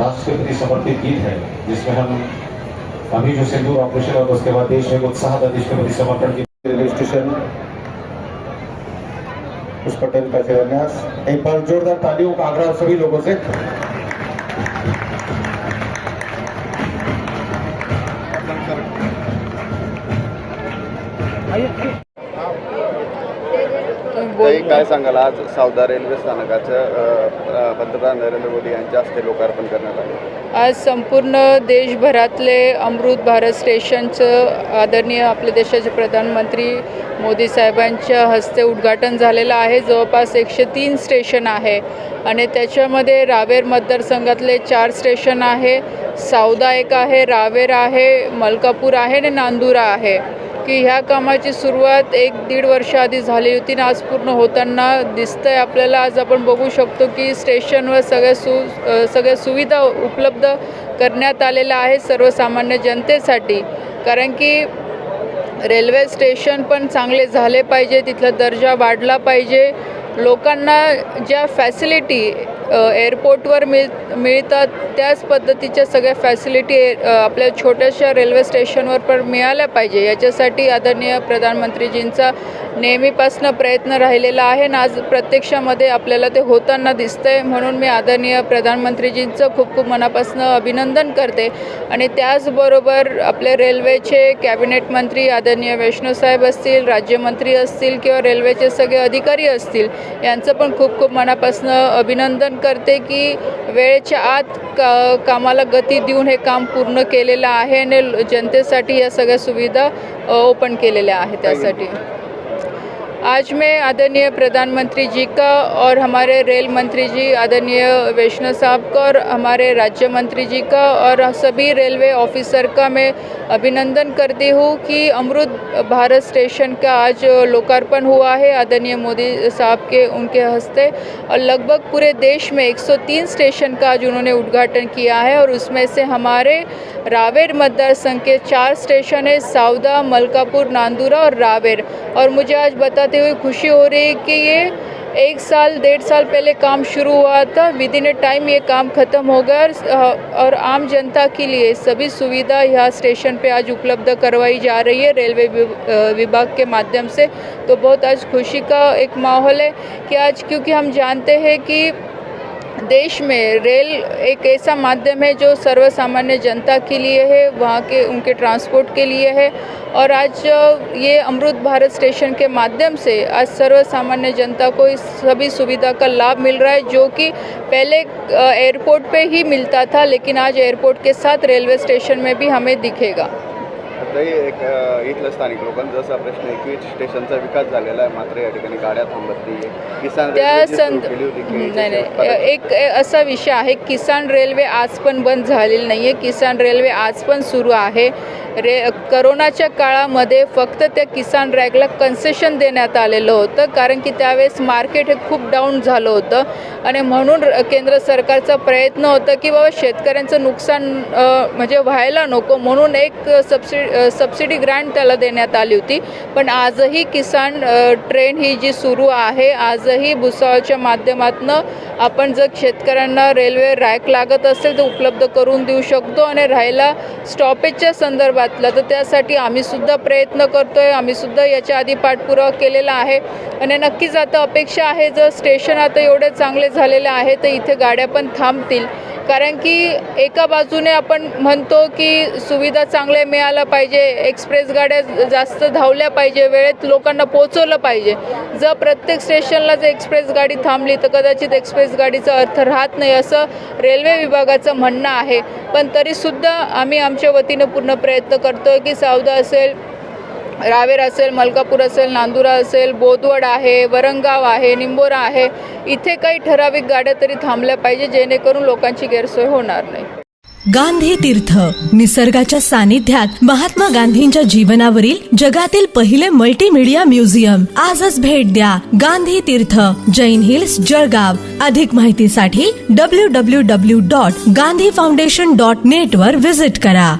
राष्ट्र के प्रति समर्पित गीत है जिसमें हम अभी जो सिंदूर ऑपरेशन और उसके बाद देश में उत्साह था देश के प्रति समर्पण की रेलवे स्टेशन उस पटेल का शिलान्यास एक बार जोरदार तालियों का आग्रह सभी लोगों से ताई काय सांगाल? आज सावदा रेल्वे स्थानकाचं पंतप्रधान नरेंद्र मोदी यांच्या हस्ते लोकार्पण करण्यात आले. आज संपूर्ण देशभरातले अमृत भारत स्टेशनचं आदरणीय आपल्या देशाचे प्रधानमंत्री मोदी साहेबांच्या हस्ते उद्घाटन झालेलं आहे. जवळपास एकशे तीन स्टेशन आहे आणि त्याच्यामध्ये रावेर मतदारसंघातले चार स्टेशन आहे. सावदा एक आहे रावेर आहे मलकापूर आहे आणि नांदुरा आहे. की ह्या कामाची सुरुवात एक दीड वर्ष आधी झाली होती आणि आज पूर्ण होताना दिसतंय. आपल्याला आज आपण बघू शकतो की स्टेशनवर सगळ्या सु सगळ्या सुविधा उपलब्ध करण्यात आलेल्या आहेत सर्वसामान्य जनतेसाठी. कारण की रेल्वे स्टेशन पण चांगले झाले पाहिजे तिथला दर्जा वाढला पाहिजे. लोकांना ज्या फॅसिलिटी एअरपोर्टवर मिळ मिळतात. त्याच पद्धतीच्या सगळ्या फॅसिलिटी आपल्या छोट्याशा रेल्वे स्टेशनवर पण मिळाल्या पाहिजे. याच्यासाठी आदरणीय प्रधानमंत्रीजींचा नेहमीपासनं प्रयत्न राहिलेला आहे आणि आज प्रत्यक्षामध्ये आपल्याला ते होताना दिसतंय. म्हणून मी आदरणीय प्रधानमंत्रीजींचं खूप खूप मनापासून अभिनंदन करते. आणि त्याचबरोबर आपले रेल्वेचे कॅबिनेट मंत्री आदरणीय वैष्णव साहेब असतील राज्यमंत्री असतील किंवा रेल्वेचे सगळे अधिकारी असतील यांचं पण खूप खूप मनापासून अभिनंदन करते की वेळेच्या आत का कामाला गती देऊन हे काम पूर्ण केलेलं आहे आणि जनतेसाठी या सगळ्या सुविधा ओपन केलेल्या आहेत त्यासाठी. आज मैं आदरणीय प्रधानमंत्री जी का और हमारे रेल मंत्री जी, आदरणीय वैष्णव साहब का और हमारे राज्य मंत्री जी का और सभी रेलवे ऑफिसर का मैं अभिनंदन करती हूँ कि अमृत भारत स्टेशन का आज लोकार्पण हुआ है आदरणीय मोदी साहब के, उनके हस्ते। और लगभग पूरे देश में 103 स्टेशन का आज उन्होंने उद्घाटन किया है और उसमें से हमारे रावेर मतदार संघ के चार स्टेशन है, सावदा, मलकापुर, नांदूरा और रावेर। और मुझे आज बताते हुए खुशी हो रही है कि ये एक साल डेढ़ साल पहले काम शुरू हुआ था। विद इन ए टाइम ये काम ख़त्म हो गया और, और आम जनता के लिए सभी सुविधा यहाँ स्टेशन पे आज उपलब्ध करवाई जा रही है रेलवे विभाग के माध्यम से। तो बहुत आज खुशी का एक माहौल है कि आज क्योंकि हम जानते हैं कि देश में रेल एक ऐसा माध्यम है जो सर्वसामान्य जनता के लिए है, वहाँ के उनके ट्रांसपोर्ट के लिए है। और आज ये अमृत भारत स्टेशन के माध्यम से आज सर्वसामान्य जनता को इस सभी सुविधा का लाभ मिल रहा है, जो कि पहले एयरपोर्ट पे ही मिलता था, लेकिन आज एयरपोर्ट के साथ रेलवे स्टेशन में भी हमें दिखेगा। ताई एक इथलं स्थानिक लोकांचा जसा प्रश्न आहे की स्टेशनचा विकास झालेला आहे मात्र या ठिकाणी गाड्या थांबत नाही किसान त्या संद नाही नाही. एक असा विषय आहे किसान रेल्वे आज पण बंद झालेली नाही आहे किसान रेल्वे आज पण सुरू आहे. रे करोनाच्या काळामध्ये फक्त त्या किसान रॅगला कन्सेशन देण्यात आलेलं होतं कारण की त्यावेळेस मार्केट हे खूप डाऊन झालं होतं. आणि म्हणून केंद्र सरकारचा प्रयत्न होता की बाबा शेतकऱ्यांचं नुकसान म्हणजे व्हायला नको म्हणून एक सबसिडी सबसिडी ग्रँट त्याला देण्यात आली होती. पण आजही किसान ट्रेन ही जी सुरू आहे आजही भुसावळच्या माध्यमातून आपण जर शेतकऱ्यांना रेल्वे रॅक लागत असेल तर उपलब्ध करून देऊ शकतो आणि राहिला स्टॉपेजच्या संदर्भात संदर्भातला तर त्यासाठी आम्हीसुद्धा प्रयत्न करतो आहे आम्हीसुद्धा याच्या आधी पाठपुरावा केलेला आहे. आणि नक्कीच आता अपेक्षा आहे जर स्टेशन आता एवढे चांगले झालेले आहे तर इथे गाड्या पण थांबतील. कारण की एका बाजूने आपण म्हणतो की सुविधा चांगल्या मिळाल्या पाहिजे एक्सप्रेस गाड्या जास्त धावल्या पाहिजे वेळेत लोकांना पोहोचवलं पाहिजे. जर प्रत्येक स्टेशनला जर एक्सप्रेस गाडी थांबली तर कदाचित एक्सप्रेस गाडीचा अर्थ राहत नाही असं रेल्वे विभागाचं म्हणणं आहे. पण तरीसुद्धा आम्ही आमच्या वतीनं पूर्ण प्रयत्न करतो की सावदा असेल रावेर असेल मलकापूर असेल नांदुरा असेल बोदवड आहे वरंगाव आहे निंबोरा आहे इथे काही ठराविक गाड्या तरी थांबल्या पाहिजे जेणेकरून लोकांची गैरसोय होणार नाही. गांधी तीर्थ निसर्गाच्या सानिध्यात महात्मा गांधींच्या जीवनावरील जगातील पहिले मल्टीमीडिया म्युझियम आजच भेट द्या गांधी तीर्थ जैन हिल्स जळगाव. अधिक माहितीसाठी W W W dot Gandhi foundation dot net वर विजिट करा.